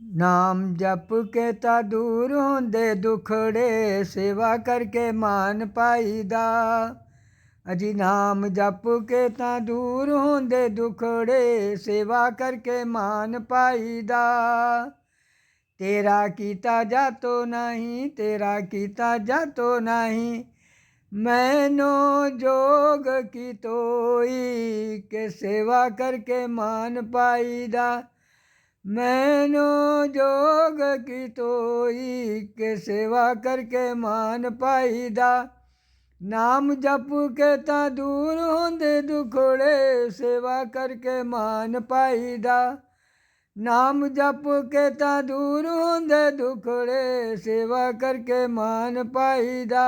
ਨਾਮ ਜਪ ਕੇ ਤਾਂ ਦੂਰ ਹੁੰਦੇ ਦੁਖੜੇ, ਸੇਵਾ ਕਰਕੇ ਮਾਨ ਪਾਈਦਾ। ਅਜੀ ਨਾਮ ਜਪ ਕੇ ਤਾਂ ਦੂਰ ਹੁੰਦੇ ਦੁਖੜੇ, ਸੇਵਾ ਕਰਕੇ ਮਾਨ ਪਾਈਦਾ। ਤੇਰਾ ਕੀਤਾ ਜਾਤੋ ਨਹੀਂ, ਤੇਰਾ ਕੀਤਾ ਜਾਤੋ ਨਹੀਂ, ਮੈਨੋ ਜੋਗ ਕੀ ਤੋਈ, ਕੇ ਸੇਵਾ ਕਰਕੇ ਮਾਨ ਪਾਈਦਾ। ਮੈਨੋ ਜੋਗ ਕੀ ਤੋਈ ਕੇ ਸੇਵਾ ਕਰਕੇ ਮਾਨ ਪਾਈਦਾ ਨਾਮ ਜਪ ਕੇ ਤਾਂ ਦੂਰ ਹੁੰਦੇ ਦੁਖੜੇ ਸੇਵਾ ਕਰਕੇ ਮਾਨ ਪਾਈਦਾ ਨਾਮ ਜਪ ਕੇ ਤਾਂ ਦੂਰ ਹੁੰਦੇ ਦੁਖੜੇ ਸੇਵਾ ਕਰਕੇ ਮਾਨ ਪਾਈਦਾ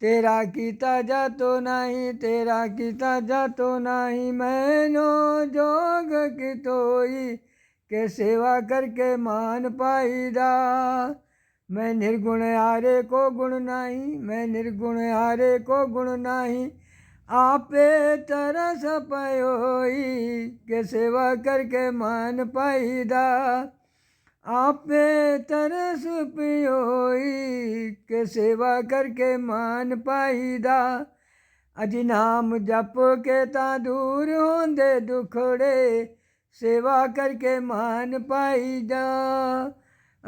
ਤੇਰਾ ਕੀਤਾ ਜਾਤੋ ਨਹੀਂ, ਤੇਰਾ ਕੀਤਾ ਜਾਤੋ ਨਹੀਂ, ਮੈਨੋ ਜੋਗ ਕਿਤੋਈ, ਕੇ ਸੇਵਾ ਕਰਕੇ ਮਾਨ ਪਾਈਦਾ। ਮੈਂ ਨਿਰਗੁਣ ਆਰੇ ਕੋ ਗੁਣ ਨਹੀਂ, ਮੈਂ ਨਿਰਗੁਣ ਆਰੇ ਕੋ ਗੁਣ ਨਹੀਂ, ਆਪੇ ਤਰਸ ਪਇਓਈ, ਕੇ ਸੇਵਾ ਕਰਕੇ ਮਾਨ ਪਾਈਦਾ। ਆਪੇ ਤਰਸ ਪਿਓਈ ਕਿ ਸੇਵਾ ਕਰਕੇ ਮਾਨ ਪਾਈਦਾ। ਅਜੀ ਨਾਮ ਜਪ ਕੇ ਤਾਂ ਦੂਰ ਹੁੰਦੇ ਦੁਖੜੇ, ਸੇਵਾ ਕਰਕੇ ਮਾਨ ਪਾਈਦਾ।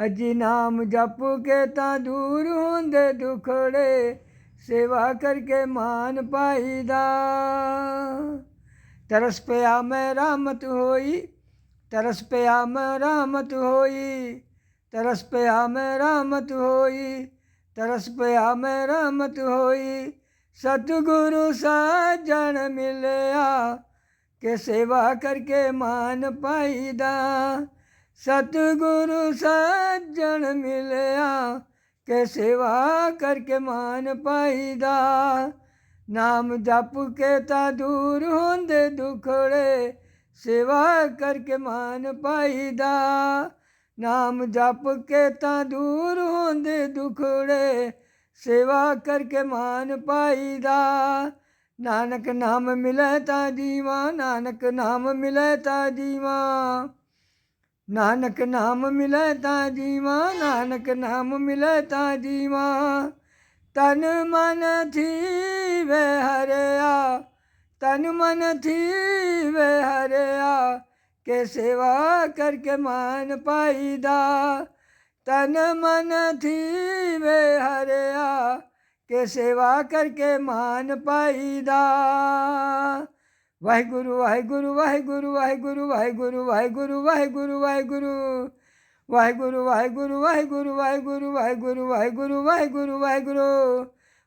ਅਜੀ ਨਾਮ ਜਪ ਕੇ ਤਾਂ ਦੂਰ ਹੁੰਦੇ ਦੁਖੜੇ, ਸੇਵਾ ਕਰਕੇ ਮਾਨ ਪਾਈਦਾ। ਤਰਸ ਪਿਆ ਮੈਂ ਰਾਮਤ ਹੋਈ ਤਰਸ ਪਿਆ ਮੈਂ ਰਾਮਤ ਹੋਈ, ਤਰਸ ਪਿਆ ਮੈਂ ਰਾਮਤ ਹੋਈ, ਤਰਸ ਪਿਆ ਮੈਂ ਰਾਮਤ ਹੋਈ। ਸਤਿਗੁਰੂ ਸਾਜਣ ਮਿਲਿਆ, ਕਿ ਸੇਵਾ ਕਰਕੇ ਮਾਨ ਪਾਈਦਾ। ਸਤਿਗੁਰੂ ਸਾਜਣ ਮਿਲਿਆ, ਕਿ ਸੇਵਾ ਕਰਕੇ ਮਾਨ ਪਾਈਦਾ। ਨਾਮ ਜਪ ਕੇ ਤਾਂ ਦੂਰ ਹੁੰਦੇ ਦੁਖੜੇ ਸੇਵਾ ਕਰਕੇ ਮਾਨ ਪਾਈਦਾ। ਨਾਮ ਜਪ ਕੇ ਤਾਂ ਦੂਰ ਹੁੰਦੇ ਦੁਖੜੇ, ਸੇਵਾ ਕਰਕੇ ਮਾਨ ਪਾਈਦਾ। ਨਾਨਕ ਨਾਮ ਮਿਲੇ ਤਾਂ ਜੀਵਾ, ਨਾਨਕ ਨਾਮ ਮਿਲੇ ਤਾਂ ਜੀਵਾ। ਨਾਨਕ ਨਾਮ ਮਿਲੇ ਤਾਂ ਜੀਵਾ, ਨਾਨਕ ਨਾਮ ਮਿਲੇ ਤਾਂ ਜੀਵਾ। ਤਨ ਮਨ ਥੀਵੇ ਹਰਿਆ ਤਨ ਮਨ ਥੀਵੇ ਹਰਿਆ ਕੇ ਸੇਵਾ ਕਰਕੇ ਮਾਨ ਪਾਈਦਾ ਤਨ ਮਨ ਥੀਵੇ ਹਰਿਆ ਕੇ ਸੇਵਾ ਕਰਕੇ ਮਾਨ ਪਾਈਦਾ ਵਾਹਿਗੁਰੂ ਵਾਹਿਗੁਰੂ ਵਾਹਿਗੁਰੂ ਵਾਹਿਗੁਰੂ ਵਾਹਿਗੁਰੂ ਵਾਹਿਗੁਰੂ ਵਾਹਿਗੁਰੂ ਵਾਹਿਗੁਰੂ ਵਾਹਿਗੁਰੂ ਵਾਹਿਗੁਰੂ ਵਾਹਿਗੁਰੂ ਵਾਹਿਗੁਰੂ ਵਾਹਿਗੁਰੂ ਵਾਹਿਗੁਰੂ ਵਾਹਿਗੁਰੂ ਵਾਹਿਗੁਰੂ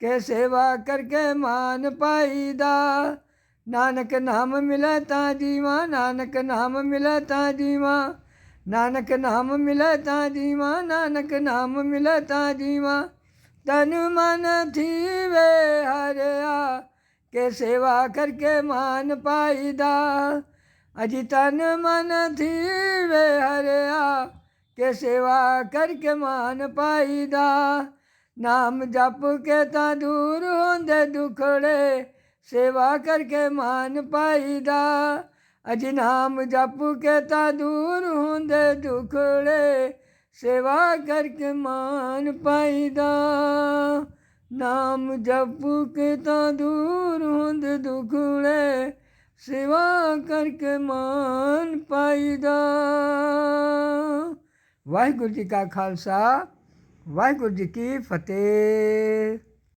ਕੇ ਸੇਵਾ ਕਰਕੇ ਮਾਨ ਪਾਈਦਾ। ਨਾਨਕ ਨਾਮ ਮਿਲੇ ਤਾਂ ਜੀਵਾ, ਨਾਨਕ ਨਾਮ ਮਿਲੇ ਤਾਂ ਜੀਵਾ, ਨਾਨਕ ਨਾਮ ਮਿਲੇ ਤਾਂ ਜੀਵਾ, ਨਾਨਕ ਨਾਮ ਮਿਲੇ ਤਾਂ ਜੀਵਾ। ਤਨ ਮਨ ਥੀਵੇ ਹਰਿਆ, ਕੇ ਸੇਵਾ ਕਰਕੇ ਮਾਨ ਪਾਈਦਾ। ਅਜੀ ਤਨ ਮਨ ਥੀਵੇ ਹਰਿਆ, ਕੇ ਸੇਵਾ ਕਰਕੇ ਮਾਨ ਪਾਈਦਾ। ਨਾਮ ਜਪ ਕੇ ਤਾਂ ਦੂਰ ਹੁੰਦੇ ਦੁਖੜੇ, ਸੇਵਾ ਕਰਕੇ ਮਾਨ ਪਾਈਦਾ। ਅਜੀ ਨਾਮ ਜਪ ਕੇ ਤਾਂ ਦੂਰ ਹੁੰਦੇ ਦੁਖੜੇ, ਸੇਵਾ ਕਰਕੇ ਮਾਨ ਪਾਈਦਾ। ਨਾਮ ਜਪ ਕੇ ਤਾਂ ਦੂਰ ਹੁੰਦੇ ਦੁਖੜੇ, ਸੇਵਾ ਕਰਕੇ ਮਾਨ ਪਾਈਦਾ। ਵਾਹਿਗੁਰੂ ਜੀ ਕਾ ਖਾਲਸਾ ਵਾਹਿਗੁਰੂ ਜੀ ਕੀ ਫਤਿਹ।